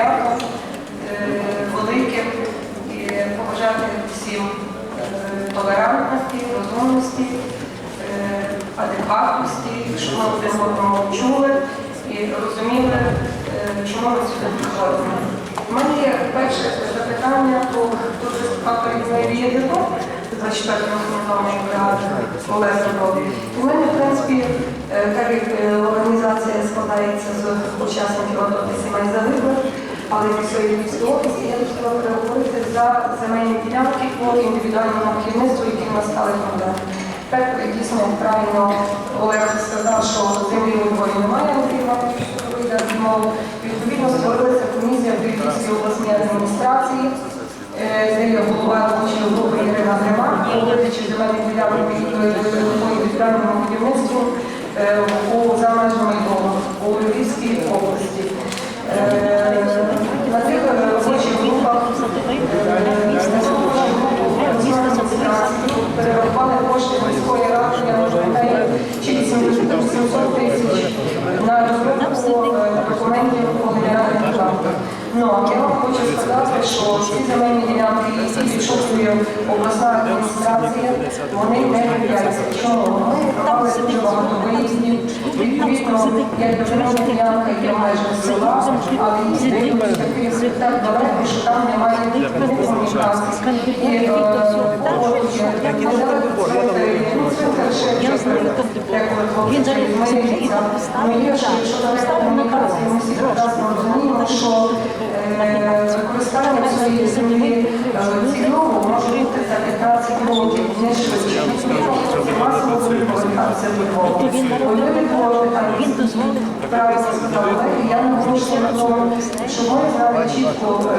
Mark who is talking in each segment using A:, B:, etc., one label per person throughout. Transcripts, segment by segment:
A: свято е, велике і побажати всім е, толерантності, розумності, е, адекватності, щоб ми один одного чули і розуміли, чому ми сюди приходимо. У мене є перше запитання про виступав перед мною Вієдито, 24 організованої бригади Олег Родові. У мене, в принципі, так як організація складається з учасників АТО та сімей загиблих, але зі своєї області, я хотіла переговорити за земельні ділянки по індивідуальному будівництву, які в нас стали проблеми. Так, дійсно, правильно Олег сказав, що землі у Львові немає, вийде відмову. Відповідно, створилася комісія в Львівській обласній адміністрації, е, де є голова робочої групи Ірина Грима, виходячи земельних ділянок по індивідуальному будівництву е, за межами у Львівській області. Кошти міської ради, я можу пам'ятаю, чи 700 тисяч на розробку е, документів по генеральних планах. Ну, я вам хочу сказати, що ці земельні які відшукує обласна адміністрація, вони не являються. Провели дуже багато виїздів. Відповідно, як ділянка є майже села, але такі так далеко, що там немає ні комунікації. І е, ну, ще
B: Я знаю,
A: хлопці
B: він зараз.
A: Ну, є якщо далеко комунікації, ми всі прекрасно розуміємо, що е, використання цієї землі цільово може бути за 15 років, не швидше. Масово буде повертатися було я не на тому, що ми знали чітко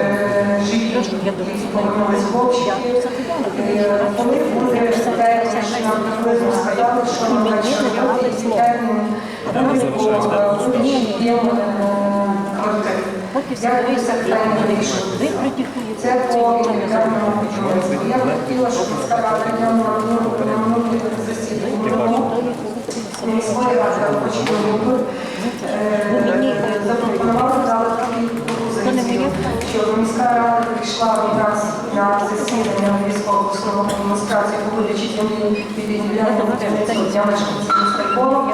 A: живі, які повернулись хлопчики. Коли буде термін, що нам приблизно сказали, що на який термін виробку їм квартир.
B: Поки все
A: Як це
B: ви
A: по. Я б хотіла, щоб прийняла на минулому засіданні міської ради робочої групи е, запропонували дали такі пропозиції, щоб міська рада прийшла нас на засідання військового обласного адміністрації, виходячи землі будівництвом для мешканців міста Львова.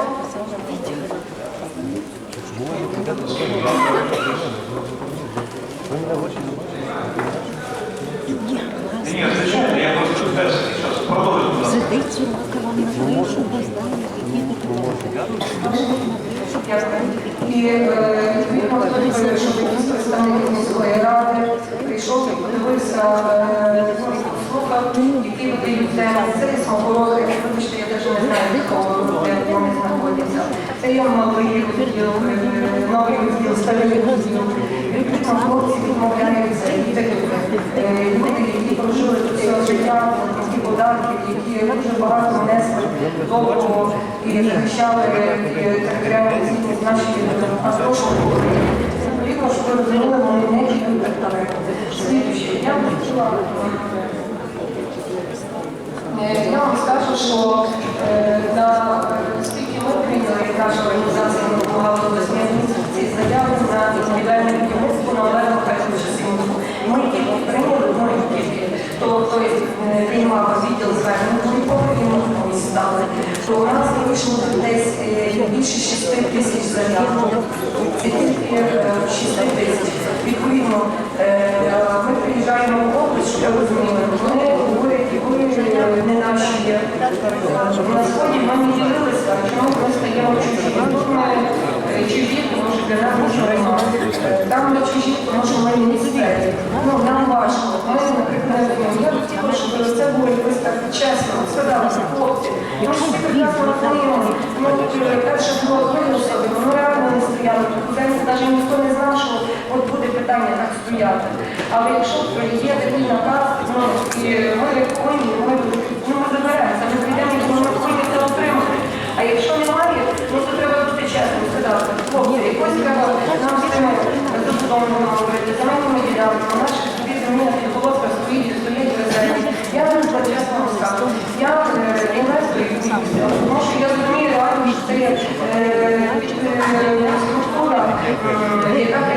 A: І відповідно, щоб якийсь представник міської ради прийшов і подивився, і які видають теми. Це є смогороги, вибачте, я навіть не знаю, де вони знаходяться. Це є малий відділ, новий відділ, старий відділ. Відповідно, хлопці відмовляються і е, люди, які прожили все життя, ті податки, які дуже багато внесли довго і захищали е, територіальну цінність нашої України. Відповідно, що ви розуміли, вони не йдуть так я б хотіла Е, Я вам скажу, що е, на е, скільки ми прийняли, як наша організація допомагала до місяці заяви на індивідуальне будівництво на Олегу Петровича Сім'ю. Ми тільки прийняли, ми тільки, то той е, приймав відділ звернень до Львова і ми комусь стали. То у нас вийшло десь е, більше 6 тисяч заяв. Це тільки е, 6 тисяч. Відповідно, е, ми приїжджаємо в область, щоб розуміли, вони говорять, і ви е, не наші є. На сході ми не ділилися, чому ми чужі. Тут ми е, чужі, тому що для нас можливо. Там чужі, тому що ми Ну, нам важко. Ми, наприклад, я б хотіла, щоб це було якось так чесно. Сказали, хлопці, ми що всі прекрасно розуміємо. Ну, перше було видно ми реально не стояли. Це навіть ніхто не знав, що от буде питання так стояти. Але якщо є такий наказ, ну, і ми 嗯